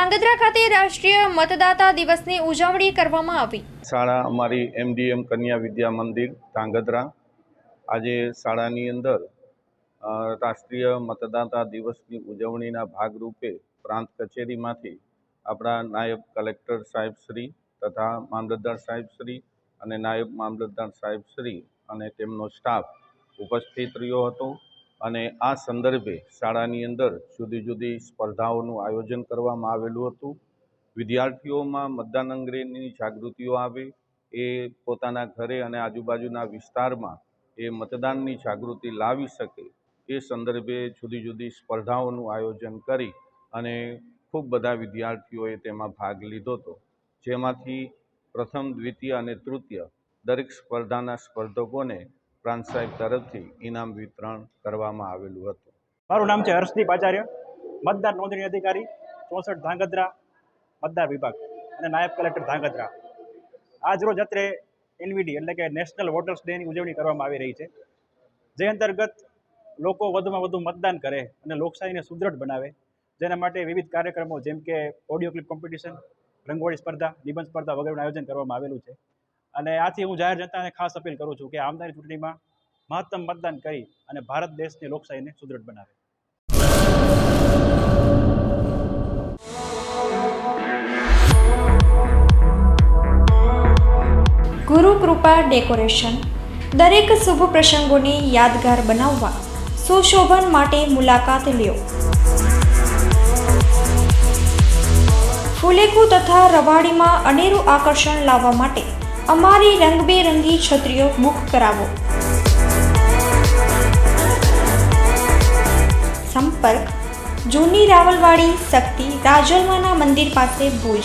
ધાંગધ્રા ખાતે રાષ્ટ્રીય મતદાતા દિવસની ઉજવણી કરવામાં આવી. શાળા અમારી એમડીએમ કન્યા વિદ્યા મંદિર ધ્રાંગધ્રા આજે શાળાની અંદર રાષ્ટ્રીય મતદાતા દિવસની ઉજવણીના ભાગરૂપે પ્રાંત કચેરીમાંથી આપણા નાયબ કલેક્ટર સાહેબ શ્રી તથા મામલતદાર સાહેબ શ્રી અને નાયબ મામલતદાર સાહેબ શ્રી અને તેમનો સ્ટાફ ઉપસ્થિત રહ્યો હતો. અને આ સંદર્ભે શાળાની અંદર જુદી જુદી સ્પર્ધાઓનું આયોજન કરવામાં આવેલું હતું. વિદ્યાર્થીઓમાં મતદાન અંગેની જાગૃતિઓ આવે. એ પોતાના ઘરે અને આજુબાજુના વિસ્તારમાં એ મતદાનની જાગૃતિ લાવી શકે એ સંદર્ભે જુદી જુદી સ્પર્ધાઓનું આયોજન કરી અને ખૂબ બધા વિદ્યાર્થીઓએ તેમાં ભાગ લીધો હતો. જેમાંથી પ્રથમ, દ્વિતીય અને તૃતીય દરેક સ્પર્ધાના સ્પર્ધકોને પ્રાંત સાહેબ તરફથી ઇનામ વિતરણ કરવામાં આવેલું હતું. મારું નામ છે હર્ષદીપ આચાર્ય, મતદાર નોંધણી અધિકારી, ચોસઠ ધાંગધ્રા, મતદાર વિભાગ અને નાયબ કલેક્ટર ધાંગધ્રા. આજરોજ અત્રે એનવીડી એટલે કે નેશનલ વોટર્સ ડેની ઉજવણી કરવામાં આવી રહી છે. જે અંતર્ગત લોકો વધુમાં વધુ મતદાન કરે અને લોકશાહીને સુદૃઢ બનાવે, જેના માટે વિવિધ કાર્યક્રમો જેમ કે ઓડિયો ક્લિપ કોમ્પિટિશન, રંગોળી સ્પર્ધા, નિબંધ સ્પર્ધા વગેરેનું આયોજન કરવામાં આવેલું છે. અને આથી હું જાહેર જનતાને ખાસ અપીલ કરું છું કે આવનારી ચૂંટણીમાં મહત્તમ મતદાન કરી અને ભારત દેશની લોકશાહીને સુદૃઢ બનાવે. ગુરુ કૃપા ડેકોરેશન, દરેક શુભ પ્રસંગોને યાદગાર બનાવવા, સુશોભન માટે મુલાકાત લ્યો. ફુલેકુ તથા રવાડીમાં અનેરું આકર્ષણ લાવવા માટે અમારી રંગબેરંગી છત્રીઓ બુક કરાવો. સંપર્ક. જૂની રાવલવાડી શક્તિ રાજલમાના મંદિર પાસે ભુજ.